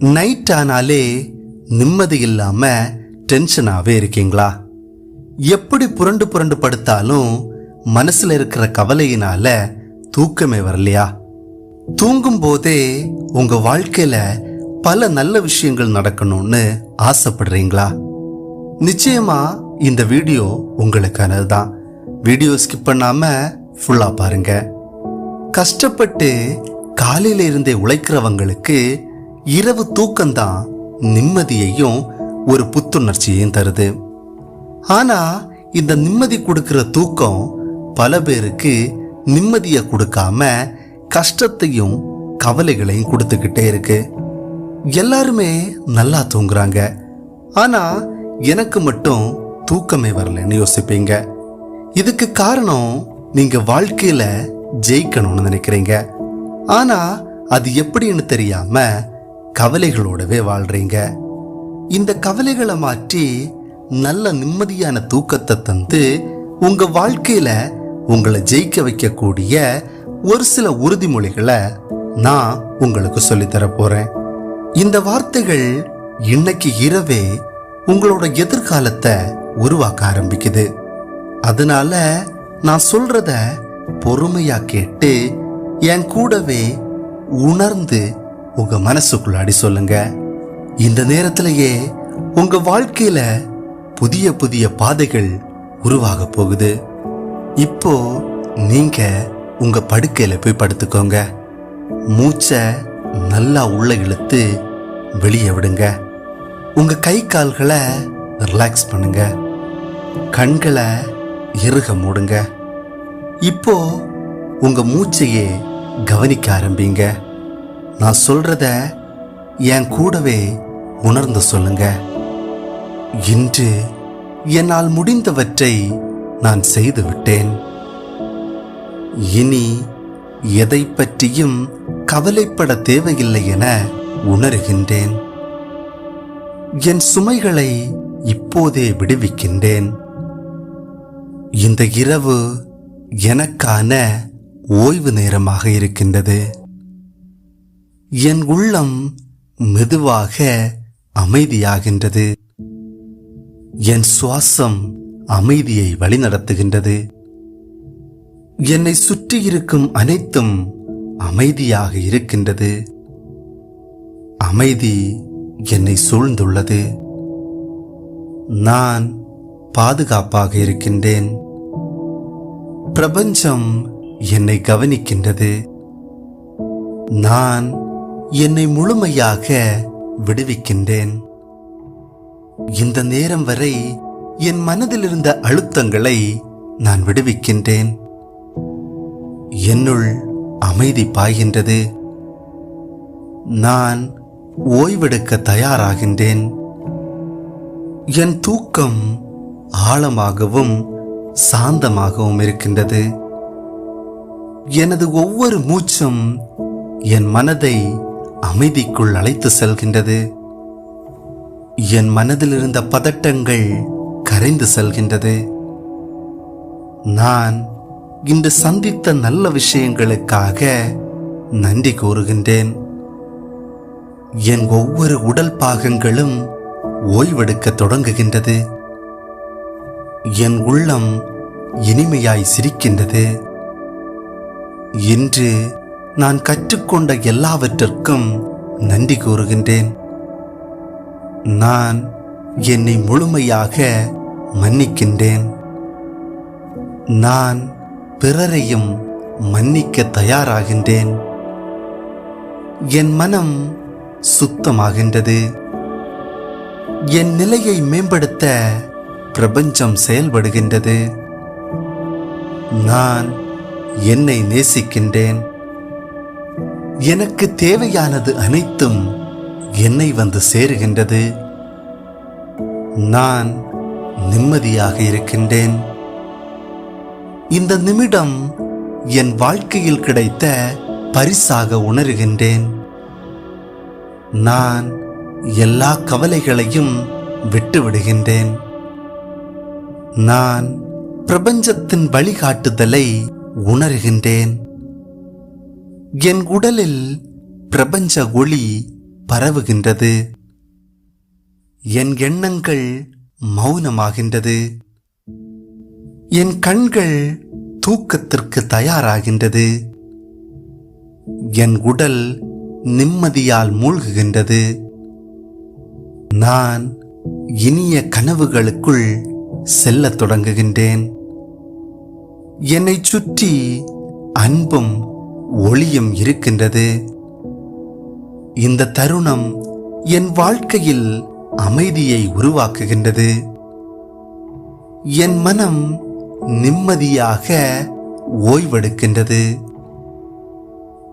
Night ஆனாலே நிம்மதி இல்லாம டென்ஷனாகவே இருக்கீங்களா? எப்படி புரண்டு புரண்டு படுத்தாலும் மனசுல இருக்கிற கவலையினால தூக்கமே வரலையா? தூங்கும் போதே உங்க வாழ்க்கையில பல நல்ல விஷயங்கள் நடக்கணும்னு ஆசைப்படுறீங்களா? நிச்சயமா இந்த வீடியோ உங்களுக்கானது தான் வீடியோ ஸ்கிப் பண்ணாம ஃபுல்லா பாருங்க. கஷ்டப்பட்டு காலையில இருந்தே உழைக்கிறவங்களுக்கு இரவு தூக்கம்தான் நிம்மதியையும் ஒரு புத்துணர்ச்சியையும் தருது. ஆனா இந்த நிம்மதி கொடுக்கிற தூக்கம் பல பேருக்கு நிம்மதியை கொடுக்காம கஷ்டத்தையும் கவலைகளையும் கொடுத்துக்கிட்டே இருக்கு. எல்லாருமே நல்லா தூங்குறாங்க. ஆனா எனக்கு மட்டும் தூக்கமே வரலன்னு யோசிப்பீங்க. இதுக்கு காரணம் நீங்க வாழ்க்கையில ஜெயிக்கணும்னு நினைக்கிறீங்க. ஆனா அது எப்படின்னு தெரியாம கவலைகளோடவே வாழ்றீங்க. இந்த கவலைகளை மாற்றி நல்ல நிம்மதியான தூக்கத்தை தந்து உங்க வாழ்க்கையில உங்களை ஜெயிக்க வைக்கக்கூடிய ஒரு சில உறுதிமொழிகளை நான் உங்களுக்கு சொல்லித் போறேன். இந்த வார்த்தைகள் இன்னைக்கு இரவே உங்களோட எதிர்காலத்தை உருவாக்க ஆரம்பிக்குது. அதனால நான் சொல்றத பொறுமையா கேட்டு என் கூடவே உணர்ந்து உங்க மனசுக்குள்ளாடி சொல்லுங்க. இந்த நேரத்திலேயே உங்க வாழ்க்கையில புதிய புதிய பாதைகள் உருவாக போகுது. இப்போ நீங்க உங்க படுக்கையில போய் படுத்துக்கோங்க. மூச்சை நல்லா உள்ள இழுத்து வெளியே விடுங்க. உங்க கை கால்களை ரிலாக்ஸ் பண்ணுங்க. கண்களை இறுக மூடுங்க. இப்போ உங்க மூச்சையே கவனிக்க ஆரம்பிங்க. நான் சொல்றத என் கூடவே உணர்ந்து சொல்லுங்க. இன்று என்னால் முடிந்தவற்றை நான் செய்து விட்டேன். இனி எதை பற்றியும் கவலைப்பட தேவையில்லை என உணர்கின்றேன். என் சுமைகளை இப்போதே விடுவிக்கின்றேன். இந்த இரவு எனக்கான ஓய்வு நேரமாக இருக்கின்றது. என் உள்ளம் மெதுவாக அமைதியாகின்றது. என் சுவாசம் அமைதியை வழிநடத்துகின்றது. என்னை சுற்றி இருக்கும் அனைத்தும் அமைதியாக இருக்கின்றது. அமைதி என்னை சூழ்ந்துள்ளது. நான் பாதுகாப்பாக இருக்கின்றேன். பிரபஞ்சம் என்னை கவனிக்கின்றது. நான் என்னை முழுமையாக விடுவிக்கின்றேன். இந்த நேரம் வரை என் மனதில் இருந்த அழுத்தங்களை நான் விடுவிக்கின்றேன். என்னுள் அமைதி பாய்கின்றது. நான் ஓய்வெடுக்க தயாராகின்றேன். என் தூக்கம் ஆழமாகவும் சாந்தமாகவும் இருக்கின்றது. எனது ஒவ்வொரு மூச்சும் என் மனதை அமைதிக்குள் அழைத்து செல்கின்றது. என் மனதில் இருந்த பதட்டங்கள் கரைந்து செல்கின்றது. நான் இன்று சந்தித்த நல்ல விஷயங்களுக்காக நன்றி கூறுகின்றேன். என் ஒவ்வொரு உடல் பாகங்களும் ஓய்வெடுக்க தொடங்குகின்றது. என் உள்ளம் இனிமையாய் சிரிக்கின்றது. இன்று நான் கற்றுக்கொண்ட எல்லாவற்றிற்கும் நன்றி கூறுகின்றேன். நான் என்னை முழுமையாக மன்னிக்கின்றேன். நான் பிறரையும் மன்னிக்க தயாராகின்றேன். என் மனம் சுத்தமாகின்றது. என் நிலையை மேம்படுத்த பிரபஞ்சம் செயல்படுகின்றது. நான் என்னை நேசிக்கின்றேன். எனக்கு தேவையானது அனைத்தும் என்னை வந்து சேருகின்றது. நான் நிம்மதியாக இருக்கின்றேன். இந்த நிமிடம் என் வாழ்க்கையில் கிடைத்த பரிசாக உணர்கின்றேன். நான் எல்லா கவலைகளையும் விட்டுவிடுகின்றேன். நான் பிரபஞ்சத்தின் வழிகாட்டுதலை உணர்கின்றேன். என் உடலில் பிரபஞ்ச ஒளி பரவுகின்றது. என் எண்ணங்கள் மௌனமாகின்றது. என் கண்கள் தூக்கத்திற்கு தயாராகின்றது. என் உடல் நிம்மதியால் மூழ்குகின்றது. நான் இனிய கனவுகளுக்குள் செல்லத் தொடங்குகின்றேன். என்னைச் சுற்றி அன்பும் ஒளியும் இருக்கின்றது. இந்த தருணம் என் வாழ்க்கையில் அமைதியை உருவாக்குகின்றது. என் மனம் நிம்மதியாக ஓய்வெடுக்கின்றது.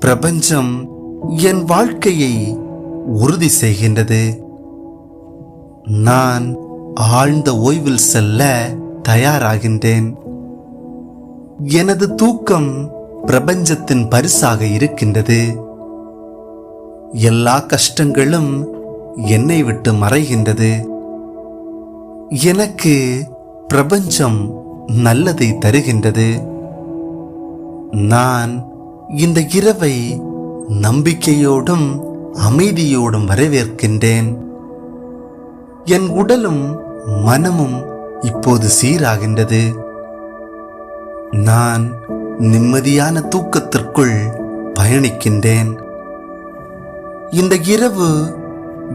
பிரபஞ்சம் என் வாழ்க்கையை உறுதி செய்கின்றது. நான் ஆழ்ந்த ஓய்வில் செல்ல தயாராகின்றேன். எனது தூக்கம் பிரபஞ்சத்தின் பரிசாக இருக்கின்றது. எல்லா கஷ்டங்களும் என்னை விட்டு மறைகின்றது. எனக்கு பிரபஞ்சம் நல்லதை தருகின்றது. நான் இந்த இரவை நம்பிக்கையோடும் அமைதியோடும் வரவேற்கின்றேன். என் உடலும் மனமும் இப்போது சீராகின்றது. நான் நிம்மதியான தூக்கத்திற்குள் பயணிக்கின்றேன். இந்த இரவு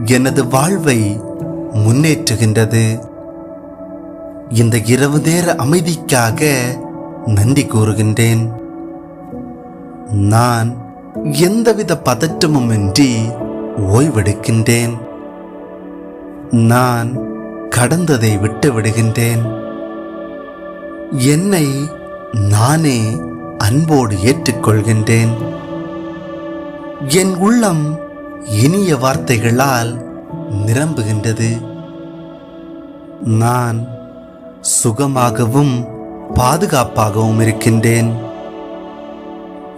எனது வாழ்வை முன்னேற்றுகின்றது. இந்த இரவு நேர அமைதிக்காக நன்றி கூறுகின்றேன். நான் எந்தவித பதற்றமுமின்றி ஓய்வெடுக்கின்றேன். நான் கடந்ததை விட்டு விடுகின்றேன் என்னை நானே அன்போடு ஏற்றுக்கொள்கின்றேன். என் உள்ளம் இனிய வார்த்தைகளால் நிரம்புகின்றது. நான் சுகமாகவும் பாதுகாப்பாகவும் இருக்கின்றேன்.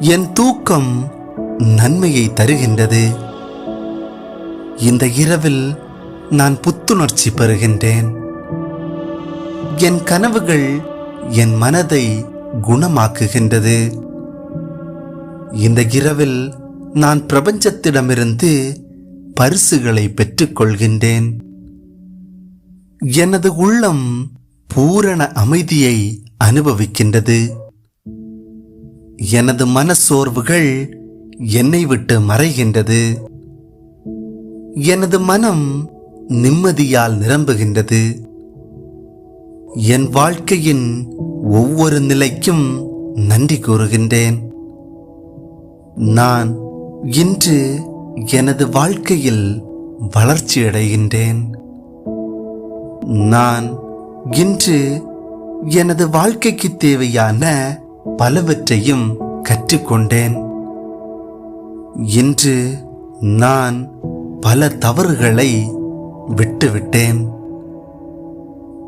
என் தூக்கம் நன்மையை தருகின்றது. இந்த இரவில் நான் புத்துணர்ச்சி பெறுகின்றேன். என் கனவுகள் என் மனதை குணமாக்குகின்றது. இந்த இரவில் நான் பிரபஞ்சத்திடமிருந்து பரிசுகளை பெற்றுக்கொள்கின்றேன். எனது உள்ளம் பூரண அமைதியை அனுபவிக்கின்றது. எனது மனசோர்வுகள் என்னை விட்டு மறைகின்றது. எனது மனம் நிம்மதியால் நிரம்புகின்றது. என் வாழ்க்கையின் ஒவ்வொரு நிலைக்கும் நன்றி கூறுகின்றேன். நான் இன்று எனது வாழ்க்கையில் வளர்ச்சியடைகின்றேன் நான் இன்று எனது வாழ்க்கைக்கு தேவையான பலவற்றையும் கற்றுக்கொண்டேன். இன்று நான் பல தவறுகளை விட்டுவிட்டேன்.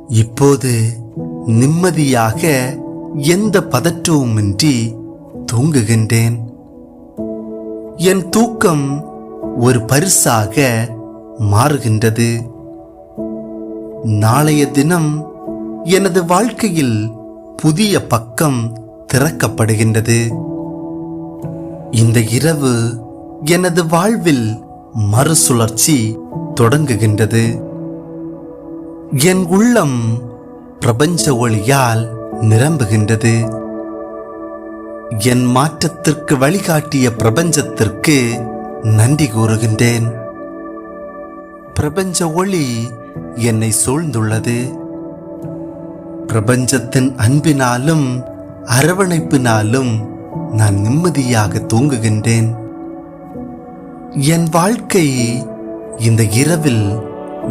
இப்போது நிம்மதியாக எந்த பதற்றவுமின்றி தூங்குகின்றேன். என் தூக்கம் ஒரு பரிசாக மாறுகின்றது. நாளைய தினம் எனது வாழ்க்கையில் புதிய பக்கம் திறக்கப்படுகின்றது. இந்த இரவு எனது வாழ்வில் மறுசுழற்சி தொடங்குகின்றது. என் உள்ளம் பிரபஞ்ச ஒளியால் நிரம்புகின்றது. என் மாற்றத்திற்கு வழிகாட்டிய பிரபஞ்சத்திற்கு நன்றி கூறுகின்றேன். பிரபஞ்ச ஒளி என்னை சூழ்ந்துள்ளது. பிரபஞ்சத்தின் அன்பினாலும் அரவணைப்பினாலும் நான் நிம்மதியாக தூங்குகின்றேன். என் வாழ்க்கை இந்த இரவில்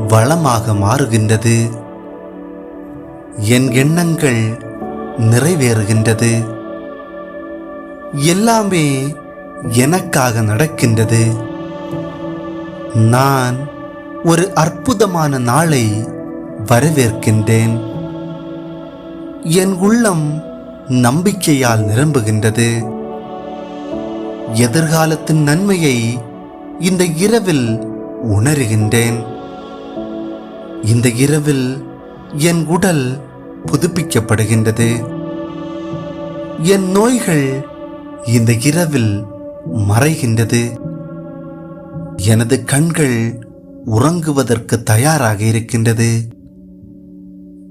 வளமாக மாறுகின்றது. என் எண்ணங்கள் நிறைவேறுகின்றது. எல்லாமே எனக்காக நடக்கின்றது. நான் ஒரு அற்புதமான நாளை வரவேற்கின்றேன். என் உள்ளம் நம்பிக்கையால் நிரம்புகின்றது. எதிர்காலத்தின் நன்மையை இந்த இரவில் உணர்கின்றேன். இந்த இரவில் என் உடல் புதுப்பிக்கப்படுகின்றது. என் நோய்கள் இந்த இரவில் மறைகின்றது. எனது கண்கள் உறங்குவதற்கு தயாராக இருக்கின்றது.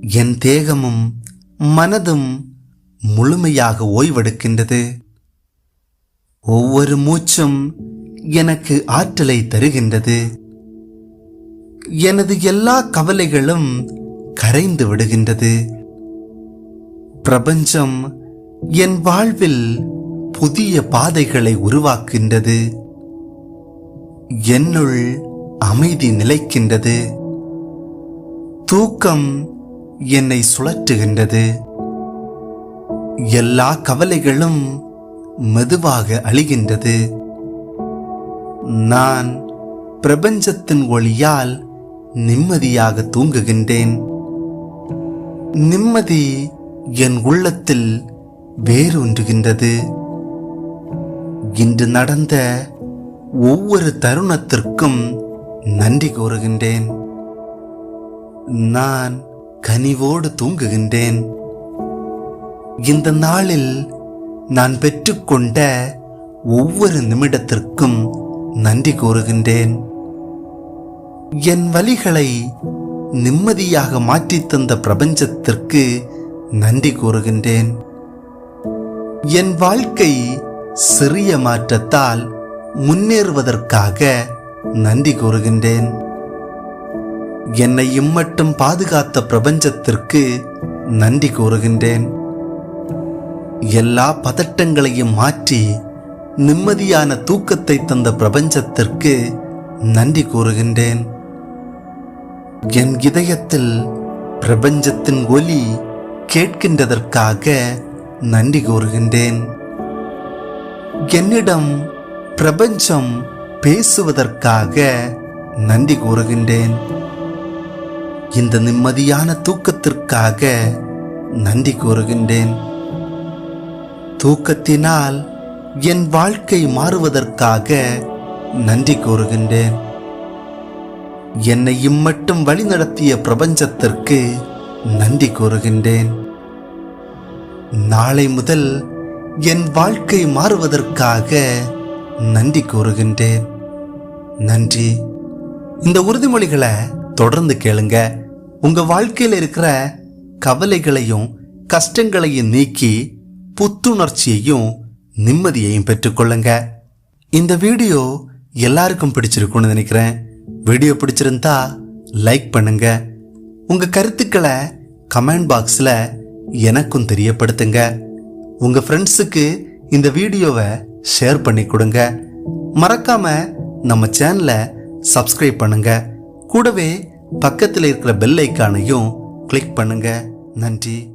என் தேகமும் மனதும் முழுமையாக ஓய்வெடுக்கின்றது. ஒவ்வொரு மூச்சும் எனக்கு ஆற்றலை தருகின்றது. எனது எல்லா கவலைகளும் கரைந்து விடுகின்றது. பிரபஞ்சம் என் வாழ்வில் புதிய பாதைகளை உருவாக்கின்றது என்னுள் அமைதி நிலைக்கின்றது. தூக்கம் என்னை சுழற்றுகின்றது. எல்லா கவலைகளும் மெதுவாக அழிகின்றது. நான் பிரபஞ்சத்தின் ஒளியால் நிம்மதியாக தூங்குகின்றேன். நிம்மதி என் உள்ளத்தில் வேரூன்றுகின்றது. இன்று நடந்த ஒவ்வொரு தருணத்திற்கும் நன்றி கூறுகின்றேன். நான் கனிவோடு தூங்குகின்றேன். இந்த நாளில் நான் பெற்றுக்கொண்ட ஒவ்வொரு நிமிடத்திற்கும் நன்றி கூறுகின்றேன். என் வழிகளை நிம்மதியாக மாற்றித் தந்த பிரபஞ்சத்திற்கு நன்றி கூறுகின்றேன். என் வாழ்க்கை சிறிய மாற்றத்தால் முன்னேறுவதற்காக நன்றி கூறுகின்றேன். என்னை இம்மட்டும் பாதுகாத்த பிரபஞ்சத்திற்கு நன்றி கூறுகின்றேன். எல்லா பதட்டங்களையும் மாற்றி நிம்மதியான தூக்கத்தை தந்த பிரபஞ்சத்திற்கு நன்றி கூறுகின்றேன். என் இதயத்தில் பிரபஞ்சத்தின் ஒலி கேட்கின்றதற்காக நன்றி கூறுகின்றேன். என்னிடம் பிரபஞ்சம் பேசுவதற்காக நன்றி கூறுகின்றேன். இந்த நிம்மதியான தூக்கத்திற்காக நன்றி கூறுகின்றேன். தூக்கத்தினால் என் வாழ்க்கை மாறுவதற்காக நன்றி கூறுகின்றேன். என்னை இம்மட்டும் வழிநடத்திய பிரபஞ்சத்திற்கு நன்றி கூறுகின்றேன். நாளை முதல் என் வாழ்க்கை மாறுவதற்காக நன்றி கூறுகின்றேன். நன்றி. இந்த உறுதிமொழிகளை தொடர்ந்து கேளுங்க. உங்க வாழ்க்கையில் இருக்கிற கவலைகளையும் கஷ்டங்களையும் நீக்கி புத்துணர்ச்சியையும் நிம்மதியையும் பெற்றுக்கொள்ளுங்க. இந்த வீடியோ எல்லாருக்கும் பிடிச்சிருக்கும்னு நினைக்கிறேன். வீடியோ பிடிச்சிருந்தா லைக் பண்ணுங்க. உங்க கருத்துக்களை கமெண்ட் பாக்ஸில் எனக்கும் தெரியப்படுத்துங்க. உங்க ஃப்ரெண்ட்ஸுக்கு இந்த வீடியோவை ஷேர் பண்ணி கொடுங்க. மறக்காம நம்ம சேனலை சப்ஸ்கிரைப் பண்ணுங்க. கூடவே பக்கத்தில் இருக்கிற பெல் ஐக்கானையும் கிளிக் பண்ணுங்க. நன்றி.